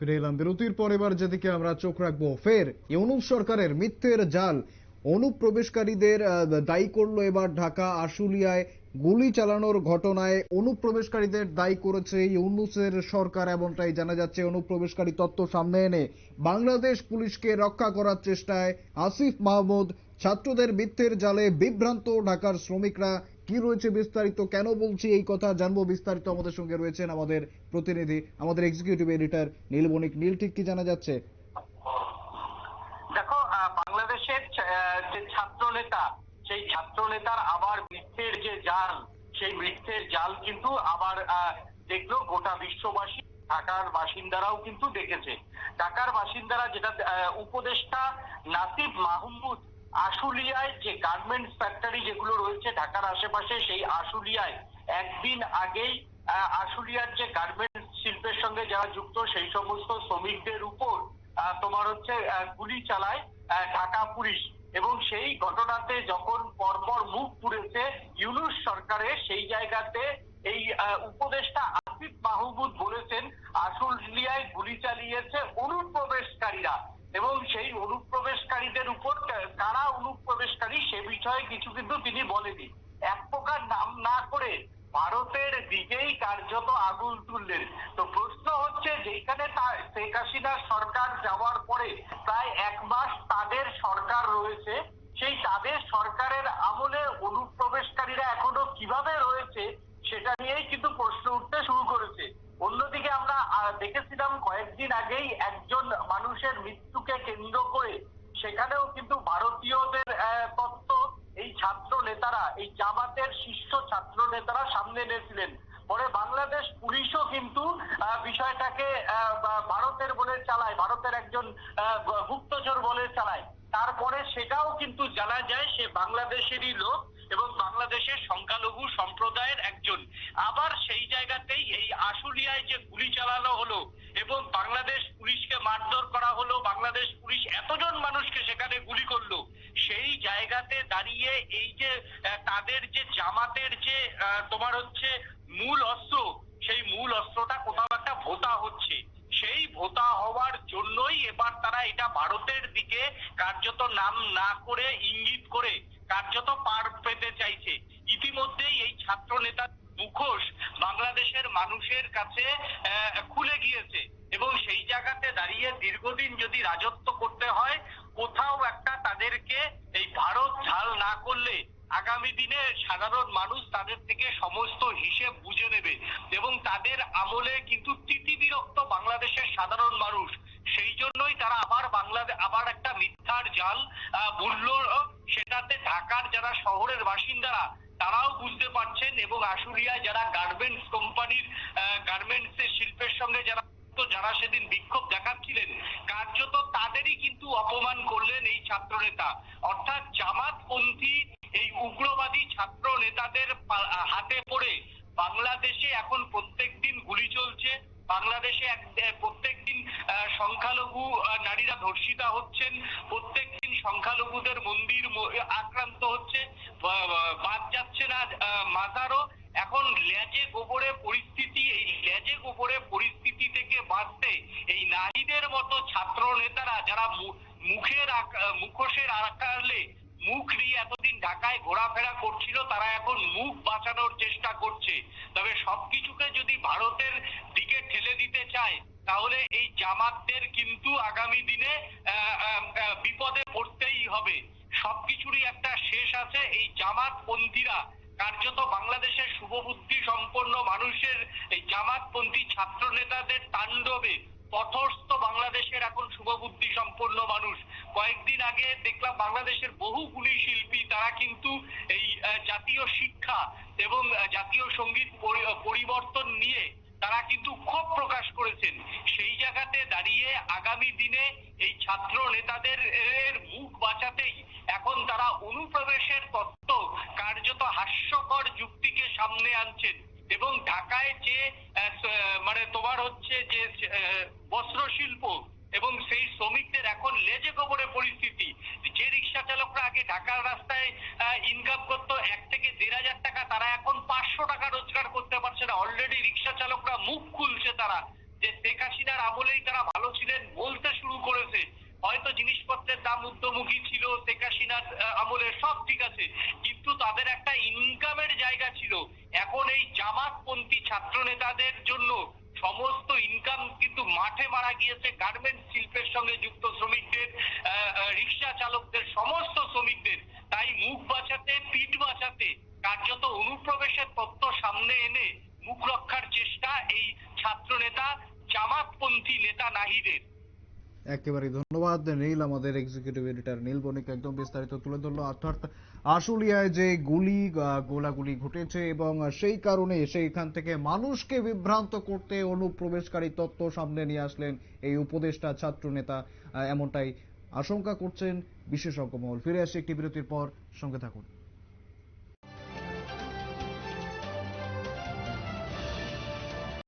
ফিরে এলাম বিরতির পর এবার যেদিকে আমরা চোখ রাখব, ফের ইউনুস সরকারের মিথ্যের জাল। অনুপ্রবেশকারীদের দায়ী করল এবার ঢাকা, আশুলিয়ায় গুলি চালানোর ঘটনায় অনুপ্রবেশকারীদের দায়ী করেছে ইউনুসের সরকার এমনটাই জানা যাচ্ছে। অনুপ্রবেশকারী তত্ত্ব সামনে এনে বাংলাদেশ পুলিশকে রক্ষা করার চেষ্টায় আসিফ মাহমুদ ছাত্রদের মিথ্যের জালে বিভ্রান্ত ঢাকার শ্রমিকরা। কি রয়েছে বিস্তারিত? কেন বলছি এই কথা জানব। বিস্তারিত আমাদের সঙ্গে রয়েছেন আমাদের প্রতিনিধি, আমাদের এক্সিকিউটিভ এডিটর নীল বণিক নীল, ঠিক কি জানা যাচ্ছে? দেখো বাংলাদেশের যে ছাত্র নেতা সেই ছাত্র নেতার আবার মিথ্যের যে জাল, সেই মিথ্যের জাল কিন্তু আবার দেখল গোটা বিশ্ববাসী, ঢাকার বাসিন্দারাও কিন্তু দেখেছে। ঢাকার বাসিন্দারা যেটা উপদেষ্টা নাসিব মাহমুদ আশুলিয়ায় যে গার্মেন্টস ফ্যাক্টরি যেগুলো রয়েছে ঢাকার আশেপাশে, সেই আশুলিয়ায় একদিন আগেই আশুলিয়ার যে গার্মেন্টস শিল্পের সঙ্গে যারা যুক্ত, সেই সমস্ত শ্রমিকদের উপর তোমার হচ্ছে গুলি চালায় ঢাকা পুলিশ। এবং সেই ঘটনাতে যখন পরপর মুখ পুড়েছে ইউনুস সরকারের সেই জায়গাতে এই উপদেষ্টা আসিফ মাহমুদ বলেছেন, আশুলিয়ায় গুলি চালিয়েছে অনুপ্রবেশকারীরা। এবং সেই অনুপ্রবেশকারীদের উপর কারা অনুপ্রবেশকারী সে বিষয়ে কিছু কিন্তু তিনি বলেনি এক প্রকার নাম না করে ভারতের দিকেই কার্যত আগুন তুললেন। তো প্রশ্ন হচ্ছে যেখানে শেখ হাসিনার সরকার যাওয়ার পরে প্রায় এক মাস তাদের সরকার রয়েছে। সেই তাদের সরকারের আমলে অনুপ্রবেশকারীরা এখনও কীভাবে রয়েছে সেটা নিয়েই কিন্তু প্রশ্ন উঠতে শুরু করেছে অন্যদিকে আমরা আহ, দেখেছিলাম কয়েকদিন আগেই একজন মানুষের মৃত্যুকে কেন্দ্র করে সেখানেও কিন্তু ভারতীয়দের আহ, তত্ত্ব এই ছাত্র নেতারা, এই জামাতের শীর্ষ ছাত্র নেতারা সামনে এনেছিলেন। পরে বাংলাদেশ পুলিশও কিন্তু বিষয়টাকে ভারতের বলে চালায়, ভারতের একজন গুপ্তচর বলে চালায়। তারপরে সেটাও কিন্তু জানা যায়, সে বাংলাদেশেরই লোক এবং বাংলাদেশের সংখ্যালঘু সম্প্রদায়ের একজন। আবার সেই জায়গাতেই এই আশুলিয়ায় যে গুলি চালানো হলো এবং বাংলাদেশ পুলিশকে মারধর করা হলো বাংলাদেশ পুলিশ এতজন মানুষকে সেখানে গুলি করল সেই জায়গাতে দাঁড়িয়ে এই যে তাদের যে জামাতের যে তোমার হচ্ছে মূল অস্ত্র, সেই মূল অস্ত্রটা কোথাও একটা ভোতা হচ্ছে। সেই ভোতা হওয়ার জন্যই এবার তারা এটা ভারতের দিকে কার্যত নাম না করে ইঙ্গিত করে, কার্যত পার পেতে চাইছে। ইতিমধ্যেই এই ছাত্র নেতা মুখোশ বাংলাদেশের মানুষের কাছে খুলে গিয়েছে। এবং সেই জায়গাতে দাঁড়িয়ে দীর্ঘদিন যদি রাজত্ব করতে হয় কোথাও একটা তাদেরকে এই ভারত ঝাল না করলে আগামী দিনে সাধারণ মানুষ তাদের থেকে সমস্ত হিসেব বুঝে নেবে এবং তাদের আমলে কিন্তু তিতি বিরক্ত বাংলাদেশের সাধারণ মানুষ। সেই জন্যই তারা আবার বাংলাদেশ আবার একটা মিথ্যার জাল বুনলো, সেটাতে ঢাকার যারা শহরের বাসিন্দারা, তারাও বুঝতে পারছেন এবং আশুলিয়ায় যারা গার্মেন্টস কোম্পানির গার্মেন্টস এর শিল্পের সঙ্গে যারা যারা সেদিন বিক্ষোভ দেখাচ্ছিলেন, কার্যত তাদেরই কিন্তু অপমান করলেন এই ছাত্র নেতা অর্থাৎ জামাতপন্থী এই উগ্রবাদী ছাত্র নেতাদের হাতে পড়ে বাংলাদেশে এখন প্রত্যেকদিন গুলি চলছে। বাংলাদেশে প্রত্যেক দিন সংখ্যালঘু নারীরা ধর্ষিতা হচ্ছেন। প্রত্যেক দিন সংখ্যালঘুদের মন্দির আক্রান্ত হচ্ছে। বাদ যাচ্ছে না মাজারও। এখন ল্যাজে গোবরে পরিস্থিতি, এই ল্যাজে গোবরে পরিস্থিতি বাঁচতে এই নারীদের মতো ছাত্র নেতারা যারা মুখের মুখোশের আকালে মুখ নিয়ে এতদিন ঢাকায় ঘোরাফেরা করছিল, তারা এখন মুখ বাঁচানোর চেষ্টা করছে। তবে সবকিছুকে যদি ভারতের দিকে ঠেলে দিতে চায়, তাহলে এই জামাতদের কিন্তু আগামী দিনে বিপদে পড়তেই হবে। সবকিছুরই একটা শেষ আছে, এই জামাত জামাতপন্থীরা কার্যত বাংলাদেশের শুভবুদ্ধি সম্পন্ন মানুষের এই জামাতপন্থী ছাত্র নেতাদের তাণ্ডবে তথস্থ বাংলাদেশের এখন শুভবুদ্ধি সম্পন্ন মানুষ। কয়েকদিন আগে দেখলাম বাংলাদেশের বহু গুণী শিল্পী, তারা কিন্তু এই জাতীয় শিক্ষা এবং জাতীয় সংগীত পরি- পরিবর্তন নিয়ে তারা কিন্তু ক্ষোভ প্রকাশ করেছেন। সেই জায়গাতে দাঁড়িয়ে আগামী দিনে এই ছাত্র নেতাদের মুখ বাঁচাতেই এখন তারা অনুপ্রবেশের তত্ত্ব কার্যত হাস্যকর যুক্তিকে সামনে আনছেন এবং ঢাকায় যে মানে তোমার হচ্ছে যে বস্ত্র শিল্প এবং সেই শ্রমিকদের এখন লেজে গোবরে পরিস্থিতি, যে রিক্সা চালকরা আগে ঢাকার রাস্তায় ইনকাম করতো, এক থেকে দেড় হাজার টাকা তারা এখন পাঁচশো টাকা রোজগার করতে পারছে না। অলরেডি রিক্সা চালকরা মুখ খুলছে তারা যে শেখ হাসিনার আমলেই তারা ভালো ছিলেন বলতে শুরু করেছে। হয়তো জিনিসপত্রের দাম ঊর্ধ্বমুখী শেখ হাসিনার আমলে সব ঠিক আছে। কিন্তু তাদের একটা ইনকামের জায়গা ছিল। এখন এই জামাতপন্থী ছাত্র নেতাদের জন্য সমস্ত ইনকাম কিন্তু মাঠে মারা গিয়েছে। গার্মেন্টস শিল্পের সঙ্গে যুক্ত শ্রমিকদের রিক্সা চালকদের, সমস্ত শ্রমিকদের। তাই মুখ বাঁচাতে, পিঠ বাঁচাতে, কার্যত অনুপ্রবেশের তথ্য সামনে এনে মুখ রক্ষার চেষ্টা এই ছাত্র নেতা, জামাতপন্থী নেতা নাহিদের। একেবারে ধন্যবাদ। নীল, আমাদের এক্সিকিউটিভ এডিটর নীল বণিক একদম বিস্তারিত তুলে ধরলো। অর্থাৎ আশুলিয়ায় যে গুলি গোলাগুলি ঘটেছে এবং সেই কারণে সেইখান থেকে মানুষকে বিভ্রান্ত করতে অনুপ্রবেশকারী তত্ত্ব সামনে নিয়ে আসলেন এই উপদেষ্টা ছাত্র নেতা এমনটাই আশঙ্কা করছেন বিশেষজ্ঞ মহল। ফিরে আসে একটি বিরতির পর। সঙ্গে থাকুন।